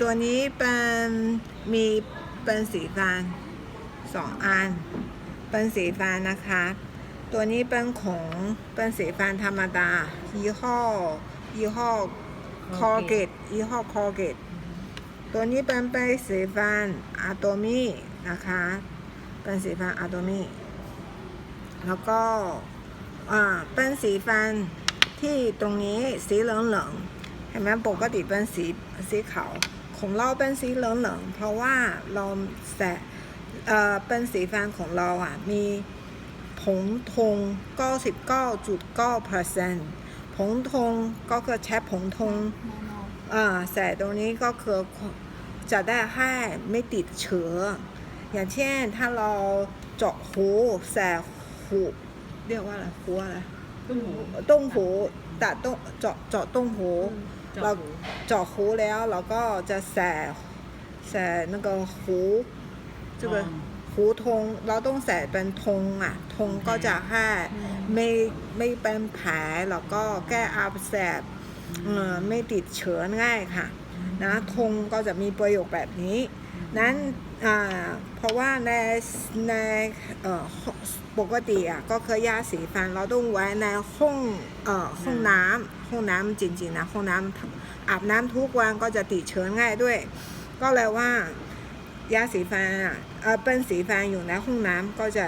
ตัวนี้เป็นมีเป็นสีฟันสองอัน เป็นสีฟันนะคะ ตัวนี้เป็นของเป็นสีฟันธรรมดา ยี่ห้อ ยี่ห้อ Colgate ยี่ห้อ Colgate ตัวนี้เป็นเป็นสีฟันอะโตมี่นะคะ เป็นสีฟันอะโตมี่แล้วก็อ่าเป็นสีฟันที่ตรงนี้สีเหลืองๆ เห็นไหมปกติเป็นสีสีขาวของเราเป็นสีเหลืองๆเพราะว่าเราแสเอ่อเป็นสีฟันของเราอะมีผงทง99.9%ผงทงก็คือใช้ผงทงอ่าใส่ตรงนี้ก็คือจะได้ให้ไม่ติดเชื้ออย่างเช่นถ้าเราเจาะหูใส่หูเรียกว่าอะไรหูอะไรตุ้มหูต้งหูแตัดต้งเจาะเจาะต้งหู เรา กหู เจาะหูแล้วเราก็จะใส่ใส่那个หู这个หูทงเราต้องใส่เป็นธงอ่ะธงก็จะให้ไม่ไม่เป็นแผลแล้วก็แก้อักเสบเอ่อไม่ติดเชื้อง่ายค่ะนะธงก็จะมีประโยชน์แบบนี้ นั้น อ่าเพราะว่าในในเอ่อปกติอะก็คือยาสีฟันเราต้องไว้ในห้องเอ่อห้องน้ำห้องน้ำจริงๆนะห้องน้ำอาบน้ำทุกวันก็จะติดเชื้อง่ายด้วย ก็เลยว่ายาสีฟันอะเออเป็นสีฟันอยู่ในห้องน้ำก็จะ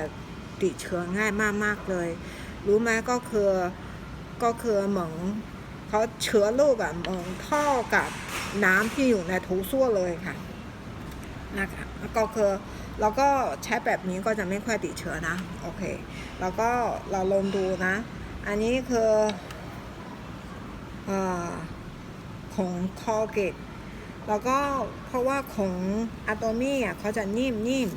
ติดเชื้อง่ายมากๆเลย รู้ไหมก็คือก็คือเหมือนเขาเชื้อโรคอะเหมือนท่ากับน้ำที่อยู่ในทูซ่วเลยค่ะนะคะ ก็คือเราก็ใช้แบบนี้ก็จะไม่ค่อยติดเชื้อนะโอเค แล้วก็เราลองดูนะ อันนี้คืออของ Colgate แล้วก็เพราะว่าของ Atomy อะเขาจะนิ่มนิ่ม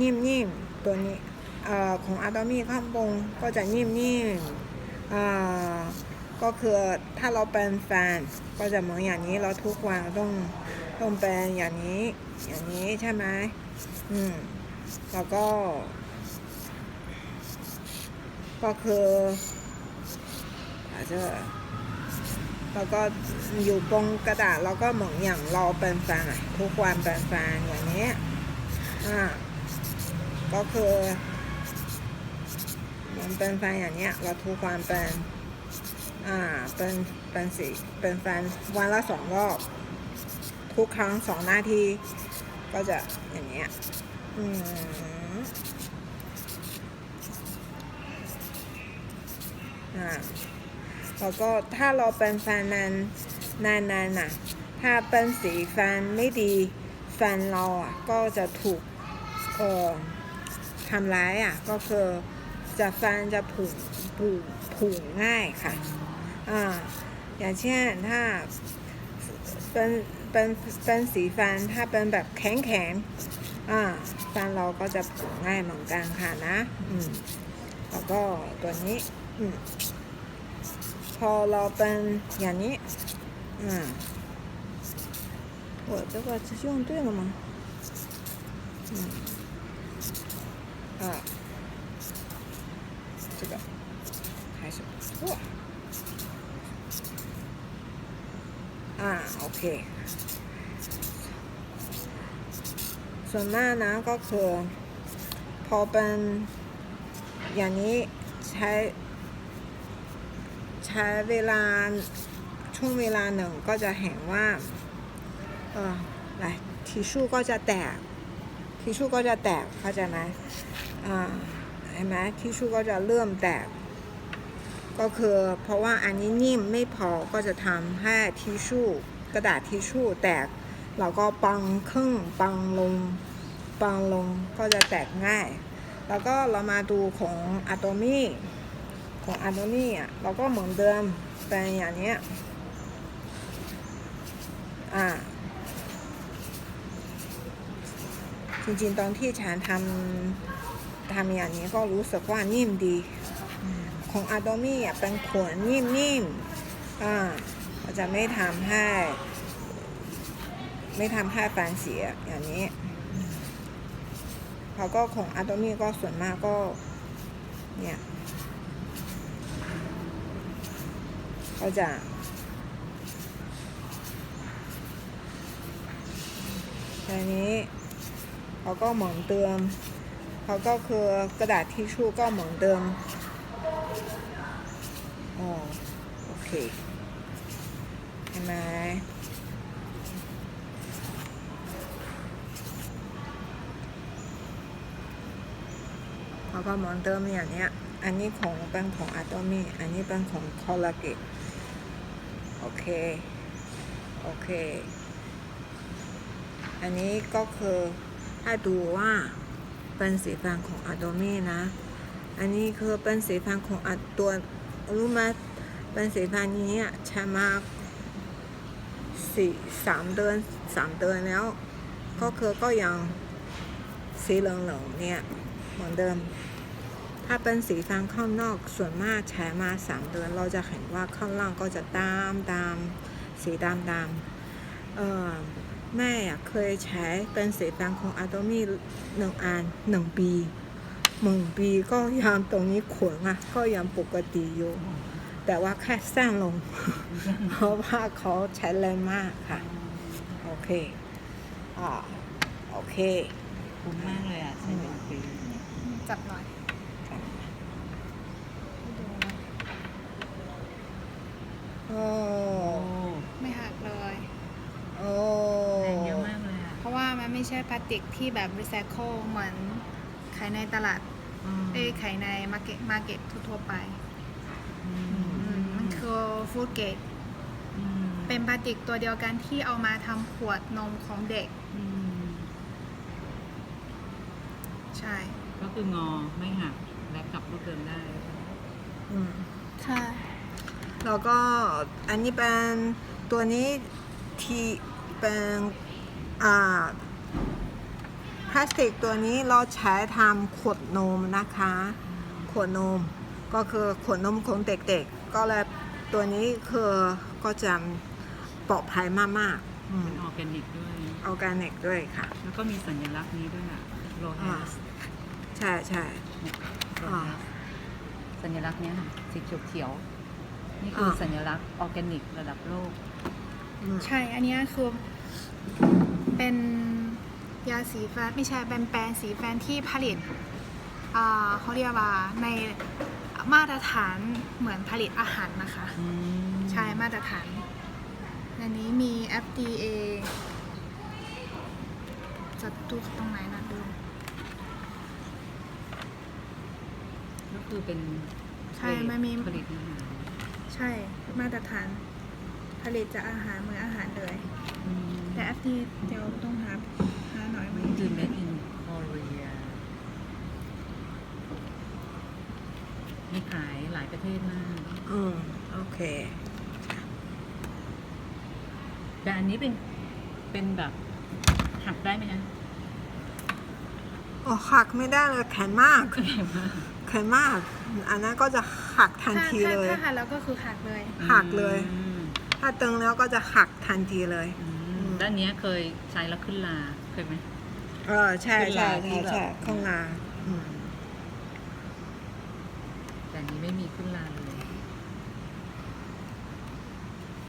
นิ่มนิ่มตัวนี้เอ่อของ Atomy ข้างบนก็จะนิ่มนิ่มก็คือถ้าเราเป็นแฟนก็จะเหมือนอย่างนี้เราทุกวันต้อง ต้องเป็นอย่างนี้ อย่างนี้ใช่ไหมอืม แล้วก็ ก็คืออาจจะแล้วก็อยู่บนกระดาษแล้วก็เหมือนอย่างเราเป็นแฟนทุกวันเป็นแฟนอย่างนี้อ่าก็คือมันเป็นแฟนอย่างเนี้ยเราทุกวันเป็นอ่าเป็นเป็นสีเป็นแฟนวันละสองรอบ ทุกครั้งสองหน้าที่ก็จะอย่างเงี้ยอืมอ่าแล้วก็ถ้าเราเป็นแฟนนานนานนานน่ะ ถ้าเป็นสีแฟนไม่ดีแฟนเราอะก็จะถูกเอ่อทำร้ายอะก็คือจะแฟนจะผุผุผุง่ายค่ะอ่าอย่างเช่นถ้าเป็น เป็นเป็นสีฟันถ้าเป็นแบบแข็งแข็งๆอ่าฟันเราก็จะผุง่ายเหมือนกันค่ะนะ อืม แล้วก็ตัวนี้ อืม พอเราเป็นอย่างนี้ อืม我这个是用对了吗？嗯，啊，这个还是不错。 อ่าโอเค ส่วนมากนะก็คือ พอเป็นอย่างนี้ใช้ใช้เวลาช่วงเวลาหนึ่งก็จะเห็นว่าเอออะไรทิชชู่ก็จะแตกทิชชู่ก็จะแตกเข้าใจไหมอ่าเห็นไหมทิชชู่ก็จะเริ่มแตก ก็คือเพราะว่าอันนี้นิ่มไม่พอก็จะทำให้ทิชชู่กระดาษทิชชู่แตกเราก็ปังขึ้นปังลงปังลงก็จะแตกง่าย แล้วก็เรามาดูของอะโตมี่ของอะโตมี่อะเราก็เหมือนเดิมเป็นอย่างเนี้ยอ่าจริงๆตอนที่ฉันทำทำอย่างนี้ก็รู้สึกว่านิ่มดี ของอะโดมี่เป็นขนนิ่มๆอ่าก็จะไม่ทำให้ ไม่ทำให้ฟันเสียอย่างนี้แล้วก็ของอะโดมี่ก็ส่วนมากก็เนี่ยก็จะอันนี้เขาก็เหมือนเดิมเขาก็คือกระดาษทิชชู่ก็เหมือนเดิม อ๋อโอเคเห็นไหมเขาก็มอนเดิมอย่างเนี้ย อันนี้ของเป็นของอะตอมี่อันนี้เป็นของคอลลาเกตโอเค โอเค อันนี้ก็คือให้ดูว่าเป็นสีฟันของ Adobe นะ อันนี้คือเป็นสีฟันของอะตัว รู้ไหมเป็นสีฟันนี้ใช้มาสี่สามเดือนสามเดือนแล้ว ก็คือก็ยังสีเหลืองๆเนี่ยเหมือนเดิม ถ้าเป็นสีฟันข้างนอกส่วนมากใช้มาสามเดือน เราจะเห็นว่าข้างล่างก็จะดำดำสีดำดำเออแม่เคยใช้เป็นสีฟันของ Adobe หนึ่งอันหนึ่งปี หนึ่งปีก็ยังตรงนี้ขนอะ ก็ยังปกติอยู่ แต่ว่าแค่สั้นลง เพราะว่าเขาใช้แรงมากค่ะ โอเค อ่า โอเค คุ้มมากเลยอะใช้หนึ่งปีจับหน่อยให้ดูนะโอ้โอ้ไม่หักเลยโอ้แรงเยอะมากเลยอะเพราะว่ามันไม่ใช่พลาสติกที่แบบรีไซเคิลเหมือน ขายในตลาดอืมเอ้ยขายในมาร์เก็ตมาร์เก็ตทั่วๆไปอืมอืมมันคือฟู้ดเกรดอืมเป็นพลาสติกตัวเดียวกันที่เอามาทำขวดนมของเด็กอืมใช่ ก็คืองอไม่หักและกลับรูปเดิมได้ อืมใช่แล้วก็อันนี้เป็นตัวนี้ที่เป็นอ่า พลาสติกตัวนี้เราใช้ทำขวดนมนะคะ ขวดนมก็คือขวดนมของเด็กๆ ก็เลยตัวนี้คือก็จะปลอดภัยมากๆอืมเป็นออร์แกนิกด้วย ออร์แกนิกด้วยค่ะ แล้วก็มีสัญลักษณ์นี้ด้วยอะโลแฮอ่าสใช่ใช่โลอ่าแฮสสัญลักษณ์เนี้ยค่ะสีเขียวๆนี่คืออาสัญลักษณ์ออร์แกนิกระดับโลก อืม ใช่ อันเนี้ยคือเป็น ยาสีฟันไม่ใช่เป็นแปรงสีฟันที่ผลิตอ่าเขาเรียกว่าในมาตรฐานเหมือนผลิตอาหารนะคะอืมใช่มาตรฐาน อันนี้มี FDA จะดูตรงไหนนะดูก็คือเป็นใช่มันมีผลิตอาหารใช่มาตรฐาน ผลิตจากอาหารเหมือนอาหารเลยอืมแต่ FDA เดี๋ยวต้องหา หาหน่อยไหมคือ made in Korea มีขายหลายประเทศมาก อืม โอเค แต่อันนี้เป็น เป็นแบบหักได้ไหมนะโอ้หักไม่ได้เลยแข็งมาก แข็งมาก อันนั้นก็จะหักทันถ้าทีถ้าเลย ถ้าหันแล้วก็คือหักเลย หักเลยอืมถ้าตึงแล้วก็จะหักทันทีเลยอือืมมด้านเนี้ยเคยใช้แล้วขึ้นลา เคยไหม เออใช่ขึ้นใช่ลาที่ใช่แบบใช่ข้างหน้าอืม แต่อันนี้ไม่มีขึ้นลาเลย